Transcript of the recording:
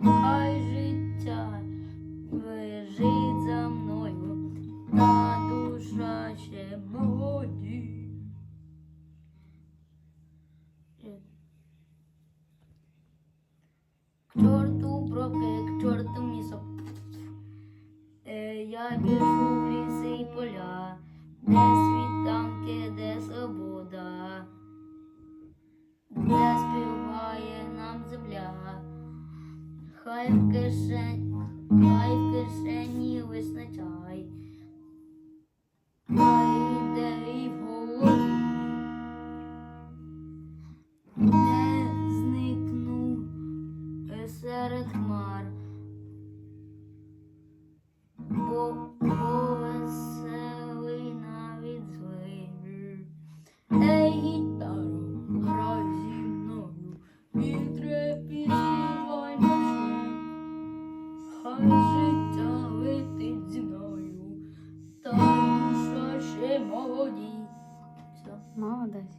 Хай життя лежить за мною, та душа ще молоді. К чорту пробки, к чорту місо. Е, я біжу в ліси й поля, де світанки, де свобода, В кишені, хай в кишені визначай. Хай йде серед хмар. життя молодець.